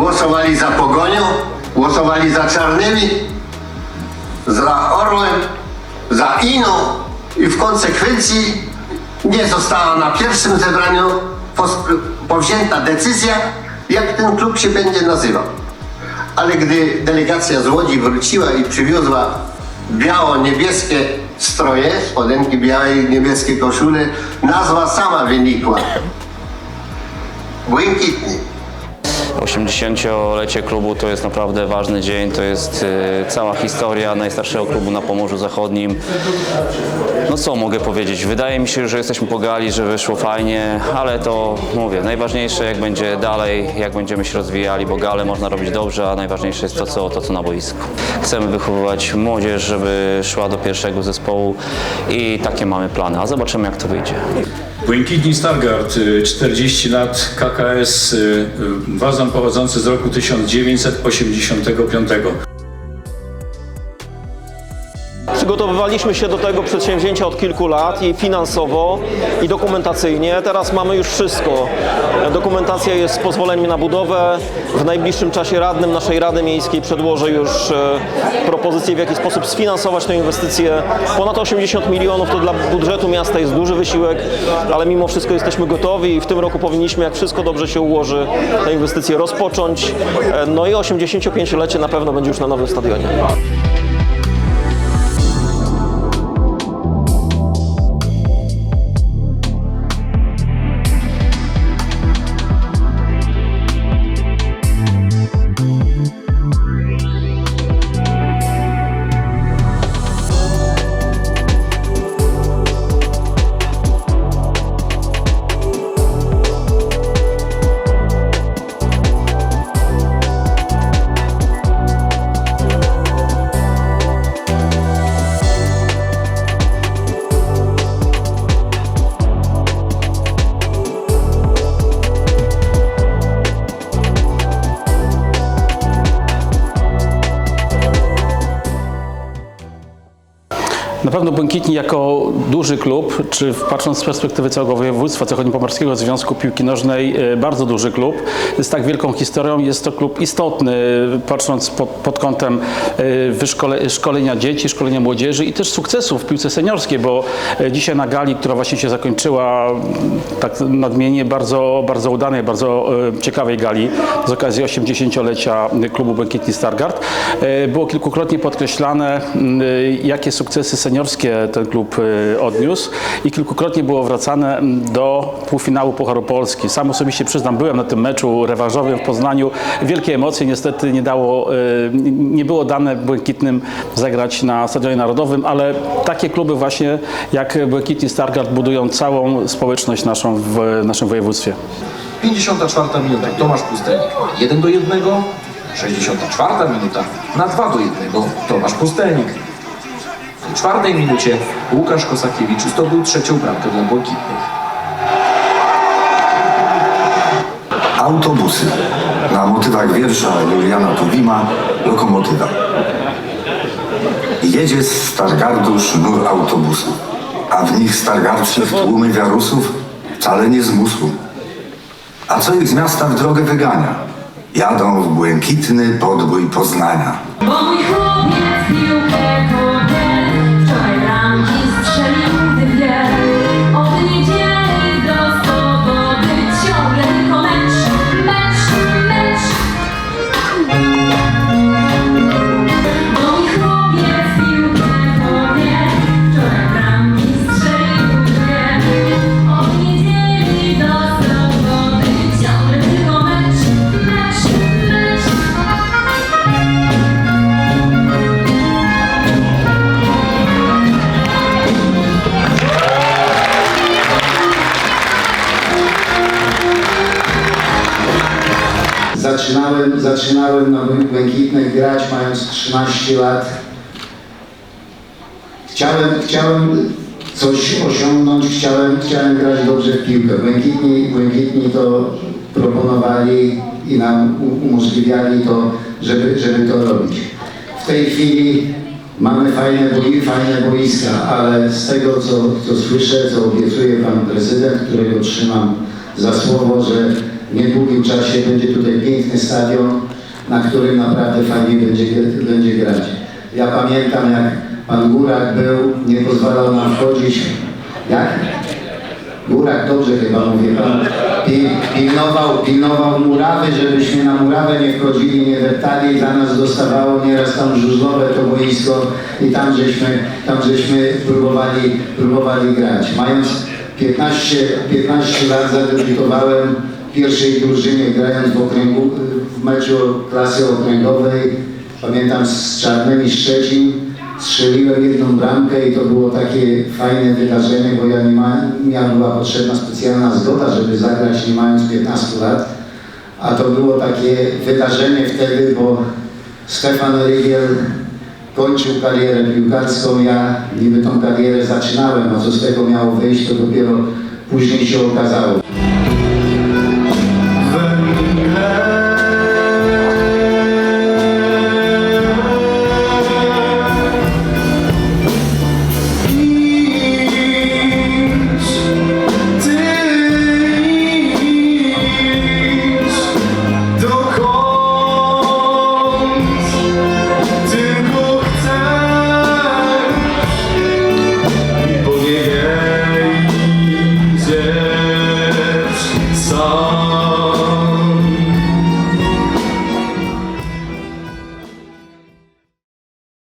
głosowali za Pogonią, głosowali za Czarnymi, za Orłem, za Iną i w konsekwencji nie została na pierwszym zebraniu powzięta decyzja, jak ten klub się będzie nazywał. Ale gdy delegacja z Łodzi wróciła i przywiozła biało-niebieskie stroje, spodenki białe i niebieskie koszule, nazwa sama wynikła. Błękitni. 80-lecie klubu to jest naprawdę ważny dzień, to jest e, cała historia najstarszego klubu na Pomorzu Zachodnim. No co mogę powiedzieć, wydaje mi się, że jesteśmy pogali, że wyszło fajnie, ale to mówię, najważniejsze jak będzie dalej, jak będziemy się rozwijali, bo gale można robić dobrze, a najważniejsze jest to, co, to, co na boisku. Chcemy wychowywać młodzież, żeby szła do pierwszego zespołu i takie mamy plany, a zobaczymy jak to wyjdzie. Błękitni Stargard, y, 40 lat KKS, y, y, wazon pochodzący z roku 1985. Przygotowywaliśmy się do tego przedsięwzięcia od kilku lat i finansowo, i dokumentacyjnie. Teraz mamy już wszystko. Dokumentacja jest z pozwoleniem na budowę. W najbliższym czasie radnym naszej Rady Miejskiej przedłożę już e, propozycję, w jaki sposób sfinansować tę inwestycję. Ponad 80 milionów to dla budżetu miasta jest duży wysiłek, ale mimo wszystko jesteśmy gotowi i w tym roku powinniśmy, jak wszystko dobrze się ułoży, tę inwestycję rozpocząć. E, No i 85-lecie na pewno będzie już na nowym stadionie. Na pewno Błękitni jako duży klub, czy patrząc z perspektywy całego województwa zachodniopomorskiego Związku Piłki Nożnej, e, bardzo duży klub, z tak wielką historią, jest to klub istotny, patrząc pod, pod kątem e, wyszkole, szkolenia dzieci, szkolenia młodzieży i też sukcesów w piłce seniorskiej, bo e, dzisiaj na gali, która właśnie się zakończyła, tak nadmienię, bardzo, bardzo udanej, bardzo ciekawej gali z okazji 80-lecia klubu Błękitni Stargard, było kilkukrotnie podkreślane, jakie sukcesy seniorskie ten klub e, odniósł i kilkukrotnie było wracane m, do półfinału Pucharu Polski. Sam osobiście przyznam, byłem na tym meczu rewanżowym w Poznaniu. Wielkie emocje, niestety nie dało, e, nie było dane Błękitnym zagrać na Stadionie Narodowym, ale takie kluby właśnie jak Błękitni Stargard budują całą społeczność naszą w naszym województwie. 54 minuta Tomasz Pustelnik 1 do 1. 64 minuta na 2 do 1 Tomasz Pustelnik. W czwartej minucie Łukasz Kosakiewicz zdobył trzecią bramkę dla Błękitnych. Autobusy. Na motywach wiersza Juliana Tuwima Lokomotywa. Jedzie z Stargardu sznur autobusów, a w nich stargardskich tłumy wiarusów wcale nie zmusł. A co ich z miasta w drogę wygania? Jadą w błękitny podbój Poznania. Zaczynałem, zaczynałem na Błękitnych grać mając 13 lat. Chciałem, chciałem coś osiągnąć, chciałem, chciałem grać dobrze w piłkę. Błękitni, Błękitni to proponowali i nam umożliwiali to, żeby, żeby to robić. W tej chwili mamy fajne, boi, fajne boiska, ale z tego co, co słyszę, co obiecuje Pan Prezydent, którego trzymam za słowo, że w niedługim czasie będzie tutaj piękny stadion, na którym naprawdę fajnie będzie, będzie grać. Ja pamiętam jak pan Górak był, nie pozwalał nam wchodzić. Jak? Górak, dobrze chyba mówię, pan pi, pilnował, pilnował murawy, żebyśmy na murawę nie wchodzili, nie weptali, dla nas dostawało nieraz tam żużlowe to boisko i tam żeśmy, tam żeśmy próbowali, próbowali grać. Mając 15, 15 lat zadebiutowałem pierwszej drużynie, grając w, okręgu, w meczu klasy okręgowej, pamiętam z Czarnymi Szczecin, strzeliłem jedną bramkę i to było takie fajne wydarzenie, bo ja nie ma, miała była potrzebna specjalna zgoda, żeby zagrać nie mając 15 lat. A to było takie wydarzenie wtedy, bo Stefan Rygiel kończył karierę piłkarską, ja niby tą karierę zaczynałem, a co z tego miało wyjść, to dopiero później się okazało.